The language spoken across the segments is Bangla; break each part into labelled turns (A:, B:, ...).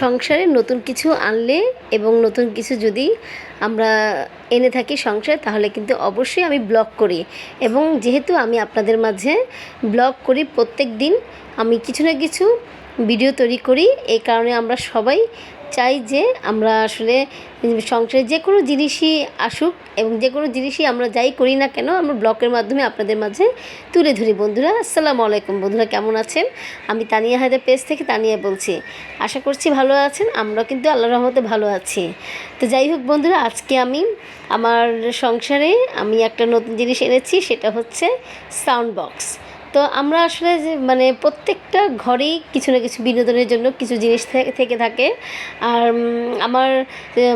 A: সংসারে নতুন কিছু আনলে এবং নতুন কিছু যদি আমরা এনে থাকি সংসারে, তাহলে কিন্তু অবশ্যই আমি ব্লগ করি। এবং যেহেতু আমি আপনাদের মাঝে ব্লগ করি প্রত্যেক দিন, আমি কিছু না কিছু ভিডিও তৈরি করি। এই কারণে আমরা সবাই চাই যে আমরা আসলে সংসারে যে কোনো জিনিসই আসুক এবং যে কোনো জিনিসই আমরা যাই করি না কেন, আমরা ব্লগের মাধ্যমে আপনাদের মাঝে তুলে ধরি। বন্ধুরা, আসসালামু আলাইকুম। বন্ধুরা, কেমন আছেন? আমি তানিয়া হায়দার পেজ থেকে তানিয়া বলছি। আশা করছি ভালো আছেন আমরা কিন্তু আল্লাহ রহমতে ভালো আছি। তো যাই হোক বন্ধুরা, আজকে আমি আমার সংসারে আমি একটা নতুন জিনিস এনেছি, সেটা হচ্ছে সাউন্ড বক্স তো আমরা আসলে যে মানে প্রত্যেকটা ঘরেই কিছু না কিছু বিনোদনের জন্য কিছু জিনিস থেকে থাকে। আর আমার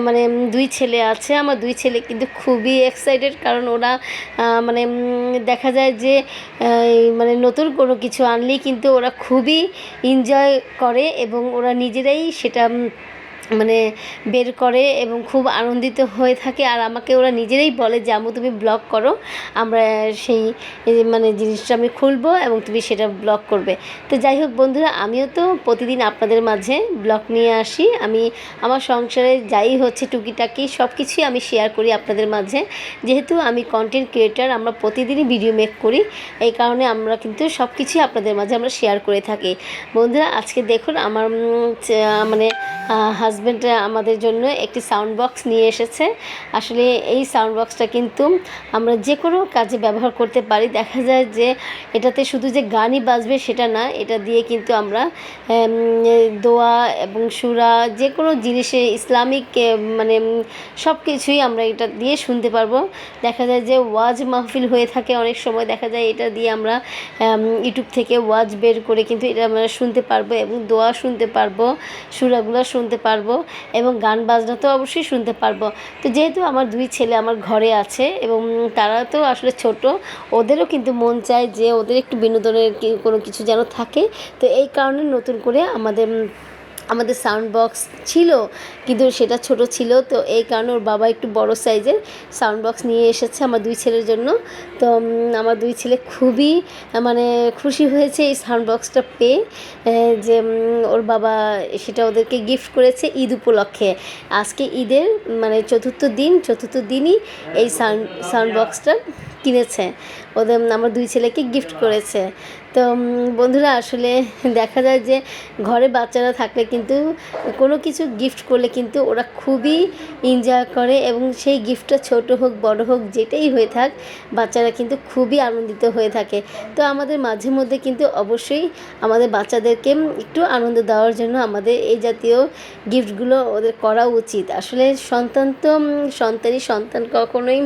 A: মানে দুই ছেলে আছে। আমার দুই ছেলে কিন্তু খুবই এক্সাইটেড কারণ ওরা মানে দেখা যায় যে মানে নতুন কোনো কিছু আনলেই কিন্তু ওরা খুবই এনজয় করে এবং ওরা নিজেরাই সেটা মানে বের করে এবং খুব আনন্দিত হয়ে থাকে। আর আমাকে ওরা নিজেরাই বলে যে আমু তুমি ব্লগ করো। আমরা সেই মানে জিনিসটা আমি খুলবো এবং তুমি সেটা ব্লগ করবে। তো যাই হোক বন্ধুরা, আমিও তো প্রতিদিন আপনাদের মাঝে ব্লগ নিয়ে আসি। আমি আমার সংসারে যাই হচ্ছে টুকিটাকি সব কিছুই আমি শেয়ার করি আপনাদের মাঝে। যেহেতু আমি কন্টেন্ট ক্রিয়েটার আমরা প্রতিদিনই ভিডিও মেক করি। এই কারণে আমরা কিন্তু সব কিছুই আপনাদের মাঝে আমরা শেয়ার করে থাকি। বন্ধুরা, আজকে দেখুন আমার মানে হাজব্যান্ড আমাদের জন্য একটি সাউন্ড বক্স নিয়ে এসেছে। আসলে এই সাউন্ড বক্সটা কিন্তু আমরা যে কোনো কাজে ব্যবহার করতে পারি। দেখা যায় যে এটাতে শুধু যে গানই বাজবে সেটা না, এটা দিয়ে কিন্তু আমরা দোয়া এবং সুরা যে কোনো জিনিসে ইসলামিক মানে সব কিছুই আমরা এটা দিয়ে শুনতে পারব। দেখা যায় যে ওয়াজ মাহফিল হয়ে থাকে অনেক সময়। দেখা যায় এটা দিয়ে আমরা ইউটিউব থেকে ওয়াজ বের করে কিন্তু এটা আমরা শুনতে পারব এবং দোয়া শুনতে পারব, সুরাগুলো শুনতে পারব। এবং গান বাজনা তো অবশ্যই শুনতে পারব। তো যেহেতু আমার দুই ছেলে আমার ঘরে আছে এবং তারা তো আসলে ছোট, ওদেরও কিন্তু মন চায় যে ওদের একটু বিনোদনের কোনো কিছু যেন থাকে। তো এই কারণে নতুন করে আমাদের আমাদের সাউন্ড বক্স ছিল, কিন্তু সেটা ছোট ছিল, তো এই কারণে ওর বাবা একটু বড় সাইজের সাউন্ড বক্স নিয়ে এসেছে আমার দুই ছেলের জন্য। তো আমার দুই ছেলে খুবই মানে খুশি হয়েছে এই সাউন্ড বক্সটা পেয়ে যে ওর বাবা সেটা ওদেরকে গিফট করেছে ঈদ উপলক্ষে। আজকে ঈদের মানে চতুর্থ দিন, চতুর্থ দিনই এই সাউন্ড সাউন্ড বক্সটা কিনেছে। ওদের আমার দুই ছেলেকে গিফট করেছে। তো বন্ধুরা, আসলে দেখা যায় যে ঘরে বাচ্চারা থাকলে কিন্তু কোনো কিছু গিফট করলে কিন্তু ওরা খুবই এনজয় করে এবং সেই গিফটটা ছোট হোক, বড় হোক, যেটাই হয়ে থাক, বাচ্চারা কিন্তু খুবই আনন্দিত হয়ে থাকে। তো আমাদের মাঝে মধ্যে কিন্তু অবশ্যই আমাদের বাচ্চাদেরকে একটু আনন্দ দেওয়ার জন্য আমাদের এই জাতীয় গিফটগুলো ওদের করা উচিত। আসলে সন্তান তো সন্তানই সন্তান, কখনোই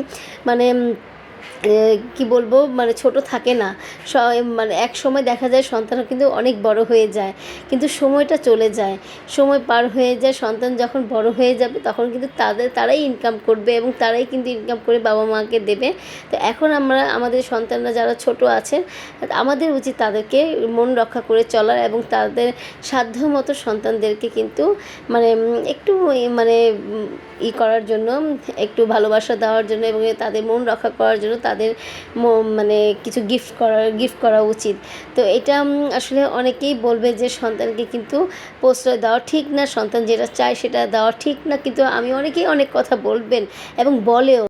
A: মানে কি বলব মানে ছোট থাকে না। মানে এক সময় দেখা যায় সন্তান কিন্তু অনেক বড় হয়ে যায়, কিন্তু সময়টা চলে যায়। সময় পার হয়ে যায়, সন্তান যখন বড় হয়ে যাবে, তখন কিন্তু তাদের, তারাই ইনকাম করবে এবং তারাই কিন্তু ইনকাম করে বাবা মাকে দেবে। তো এখন আমরা, আমাদের সন্তানরা যারা ছোট আছে আমাদের উচিত তাদেরকে মন রক্ষা করে চলার এবং তাদের সাধ্য মতো সন্তানদেরকে কিন্তু মানে একটু মানে ই করার জন্য, একটু ভালোবাসা দেওয়ার জন্য এবং তাদের মন রক্ষা করার জন্য তাদের ম- মানে কিছু গিফট করার গিফট করা উচিত। তো এটা আসলে অনেকেই বলবে যে সন্তানকে কিন্তু প্রশ্রয় দেওয়া ঠিক না, সন্তান যেটা চায় সেটা দেওয়া ঠিক না, কিন্তু আমি অনেকেই অনেক কথা বলবেন এবং বলেও।